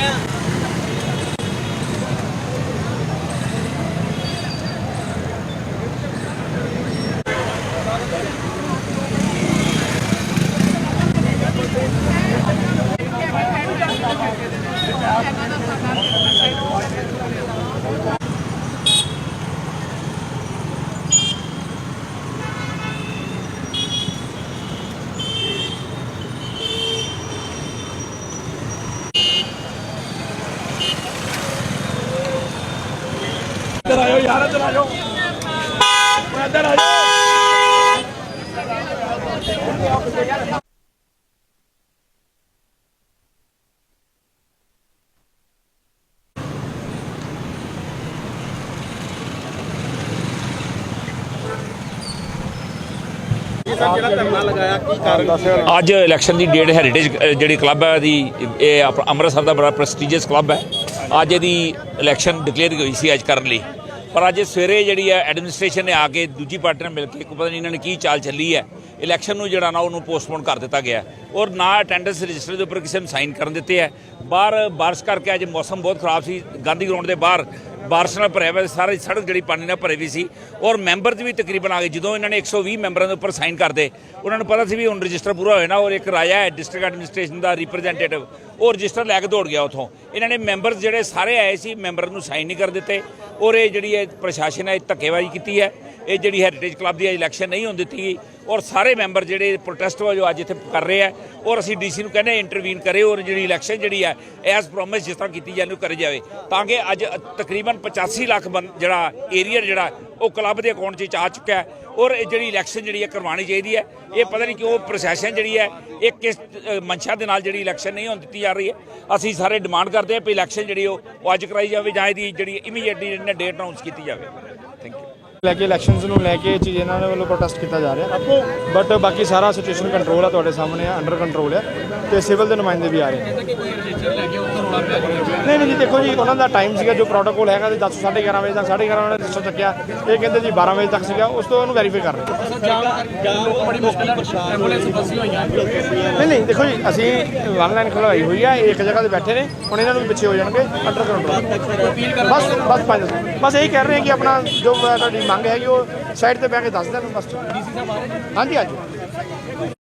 耶。ਯਾਰ ਇੱਧਰ ਆ ਜਾਓ। ਇੱਧਰ ਆ ਜਾਓ। ਅੱਜ ਇਲੈਕਸ਼ਨ ਦੀ ਡੇਟ ਹੈਰੀਟੇਜ ਜਿਹੜੀ ਕਲੱਬ ਹੈ ਦੀ, ਇਹ ਅੰਮ੍ਰਿਤਸਰ ਦਾ ਬੜਾ ਪ੍ਰੈਸਟੀਜੀਅਸ ਕਲੱਬ ਹੈ। ਅੱਜ ਇਹਦੀ ਇਲੈਕਸ਼ਨ ਡਿਕਲੇਅਰ ਹੋਈ ਸੀ ਅੱਜ ਕਰਨ ਲਈ। ਪਰ ਅੱਜ ਸਵੇਰੇ ਜਿਹੜੀ ਹੈ ਐਡਮਿਨਿਸਟ੍ਰੇਸ਼ਨ ਨੇ ਆ ਕੇ ਦੂਜੀ ਪਾਰਟੀ ਨਾਲ ਮਿਲ ਕੇ ਕੋਈ ਪਤਾ ਨਹੀਂ ਇਹਨਾਂ ਨੇ ਕੀ ਚਾਲ ਚੱਲੀ ਹੈ। ਇਲੈਕਸ਼ਨ ਨੂੰ ਜਿਹੜਾ ਨਾ ਉਹਨੂੰ ਪੋਸਟਪੋਨ ਕਰ ਦਿੱਤਾ ਗਿਆ ਔਰ ਨਾ ਅਟੈਂਡੈਂਸ ਰਜਿਸਟਰ ਦੇ ਉੱਪਰ ਕਿਸੇ ਨੂੰ ਸਾਈਨ ਕਰਨ ਦਿੱਤੇ ਹੈ। ਬਾਹਰ ਬਾਰਿਸ਼ ਕਰਕੇ ਅੱਜ ਮੌਸਮ ਬਹੁਤ ਖਰਾਬ ਸੀ। ਗਾਂਧੀ ਗਰਾਊਂਡ ਦੇ ਬਾਹਰ ਬਾਰਿਸ਼ ਨਾਲ ਭਰਿਆ ਹੋਇਆ ਸੀ, ਸਾਰੀ ਸੜਕ ਜਿਹੜੀ ਪਾਣੀ ਨਾਲ ਭਰੀ ਵੀ ਸੀ। ਔਰ ਮੈਂਬਰ ਵੀ ਤਕਰੀਬਨ ਆ ਗਏ ਜਦੋਂ ਇਹਨਾਂ ਨੇ 120 ਮੈਂਬਰਾਂ ਦੇ ਉੱਪਰ ਸਾਈਨ ਕਰਦੇ ਉਹਨਾਂ ਨੂੰ ਪਤਾ ਸੀ ਵੀ ਹੁਣ ਰਜਿਸਟਰ ਪੂਰਾ ਹੋਇਆ ਨਾ। ਔਰ ਇੱਕ ਰਾਜਾ ਹੈ ਡਿਸਟ੍ਰਿਕਟ ਐਡਮਿਨਿਸਟ੍ਰੇਸ਼ਨ ਦਾ ਰਿਪਰੈਜ਼ੈਂਟੇਟਿਵ ਉਹ ਰਜਿਸਟਰ ਲੈ ਕੇ ਦੌੜ ਗਿਆ ਉਥੋਂ। ਇਹਨਾਂ ਨੇ ਮੈਂਬਰਸ ਜਿਹੜੇ ਸਾਰੇ ਆਏ ਸੀ, ਮੈਂਬਰ ਨੂੰ ਸਾਈਨ ਨਹੀਂ ਕਰ ਦਿੱਤੇ। ਔਰ ਇਹ ਜਿਹੜੀ ਹੈ ਪ੍ਰਸ਼ਾਸਨ ਹੈ, ਇਹ ਧੱਕੇਬਾਜ਼ੀ ਕੀਤੀ ਹੈ। ਇਹ ਜਿਹੜੀ ਹੈਰੀਟੇਜ ਕਲੱਬ ਦੀ ਇਲੈਕਸ਼ਨ ਨਹੀਂ ਹੋਣ ਦਿੱਤੀ ਗਈ। ਔਰ ਸਾਰੇ ਮੈਂਬਰ ਜਿਹੜੇ ਪ੍ਰੋਟੈਸਟ ਵਜੋਂ ਅੱਜ ਇੱਥੇ ਕਰ ਰਹੇ ਆ। ਔਰ ਅਸੀਂ ਡੀਸੀ ਨੂੰ ਕਹਿੰਦੇ ਇੰਟਰਵੀਨ ਕਰੇ ਔਰ ਜਿਹੜੀ ਇਲੈਕਸ਼ਨ ਜਿਹੜੀ ਹੈ ਐਸ ਪ੍ਰੋਮਿਸ ਜਿਸ ਤਰ੍ਹਾਂ ਕੀਤੀ ਜਾਂਦੀ ਉਹ ਕਰੀ ਜਾਵੇ। ਤਾਂ ਕਿ ਅੱਜ ਤਕਰੀਬਨ 85 ਲੱਖ ਬੰ- ਜਿਹੜਾ ਏਰੀਆ ਜਿਹੜਾ ਉਹ ਕਲੱਬ ਦੇ ਅਕਾਊਂਟ 'ਚ ਆ ਚੁੱਕਾ ਹੈ ਔਰ ਇਹ ਜਿਹੜੀ ਇਲੈਕਸ਼ਨ ਜਿਹੜੀ ਹੈ ਕਰਵਾਉਣੀ ਚਾਹੀਦੀ ਹੈ ਇਹ ਪਤਾ ਨਹੀਂ ਕਿਉਂ ਪ੍ਰੋਸੈਸ਼ਨ ਜਿਹੜੀ ਹੈ ਇਹ ਕਿਸ ਅ, ਮਨਸ਼ਾ ਦੇ ਨਾਲ ਜਿਹੜੀ ਇਲੈਕਸ਼ਨ ਨਹੀਂ ਹੋਣ ਦਿੱਤੀ ਜਾ ਰਹੀ ਹੈ। ਅਸੀਂ ਸਾਰੇ ਡਿਮਾਂਡ ਕਰਦੇ ਹਾਂ ਕਿ ਇਲੈਕਸ਼ਨ ਜਿਹੜੀ ਉਹ ਅੱਜ ਕਰਾਈ ਜਾਵੇ ਜਾਂ ਇਹਦੀ ਜਿਹੜੀ ਇਮੀਡੀਏਟਲੀ ਜਿਹੜੀ ਡੇਟ ਅਨਾਉਂਸ ਕੀਤੀ ਜਾਵੇ। ਥੈਂਕ ਯੂ ਲੈ ਕੇ ਇਲੈਕਸ਼ਨਸ ਨੂੰ ਲੈ ਕੇ ਇਹ ਚੀਜ਼ ਇਹਨਾਂ ਦੇ ਵੱਲੋਂ ਪ੍ਰੋਟੈਸਟ ਕੀਤਾ ਜਾ ਰਿਹਾ। ਬਟ ਬਾਕੀ ਸਾਰਾ ਸਿਚੁਏਸ਼ਨ ਕੰਟਰੋਲ ਆ ਤੁਹਾਡੇ ਸਾਹਮਣੇ ਆ ਅੰਡਰ ਕੰਟਰੋਲ ਆ ਤੇ ਸਿਵਲ ਦੇ ਨੁਮਾਇੰਦੇ ਵੀ ਆ ਰਹੇ ਨਹੀਂ ਨਹੀਂ ਜੀ ਦੇਖੋ ਜੀ ਉਹਨਾਂ ਦਾ ਟਾਈਮ ਸੀਗਾ ਜੋ ਪ੍ਰੋਟੋਕੋਲ ਹੈਗਾ ਤੇ 10 11:30 ਵਜੇ ਤੱਕ 11:30 ਵਜੇ ਤੱਕ ਰਜਿਸਟਰ ਚੱਕਿਆ। ਇਹ ਕਹਿੰਦੇ ਜੀ 12 ਵਜੇ ਤੱਕ ਸੀਗਾ ਉਸ ਤੋਂ ਉਹਨੂੰ ਵੈਰੀਫਾਈ ਕਰ ਰਹੇ। ਨਹੀਂ ਨਹੀਂ ਦੇਖੋ ਜੀ ਅਸੀਂ ਵਨ ਲਾਈਨ ਖਲਵਾਈ ਹੋਈ ਆ ਇੱਕ ਜਗ੍ਹਾ ਤੇ ਬੈਠੇ ਨੇ ਹੁਣ ਇਹਨਾਂ ਨੂੰ ਵੀ ਪਿੱਛੇ ਹੋ ਜਾਣਗੇ ਅੰਡਰ ਕੰਟਰੋਲ ਬਸ ਬਸ ਪੰਜ ਬਸ ਇਹੀ ਕਹਿ ਰਹੇ ਹਾਂ ਕਿ ਆਪਣਾ ਜੋ ਤੁਹਾਡੀ ਮੰਗ ਹੈਗੀ ਉਹ ਸਾਈਡ ਤੇ ਬਹਿ ਕੇ ਦੱਸ ਦੇਣ ਬਸ। ਡੀਸੀ ਸਾਹਿਬ ਆ ਰਹੇ ਹਾਂਜੀ ਹਾਂਜੀ।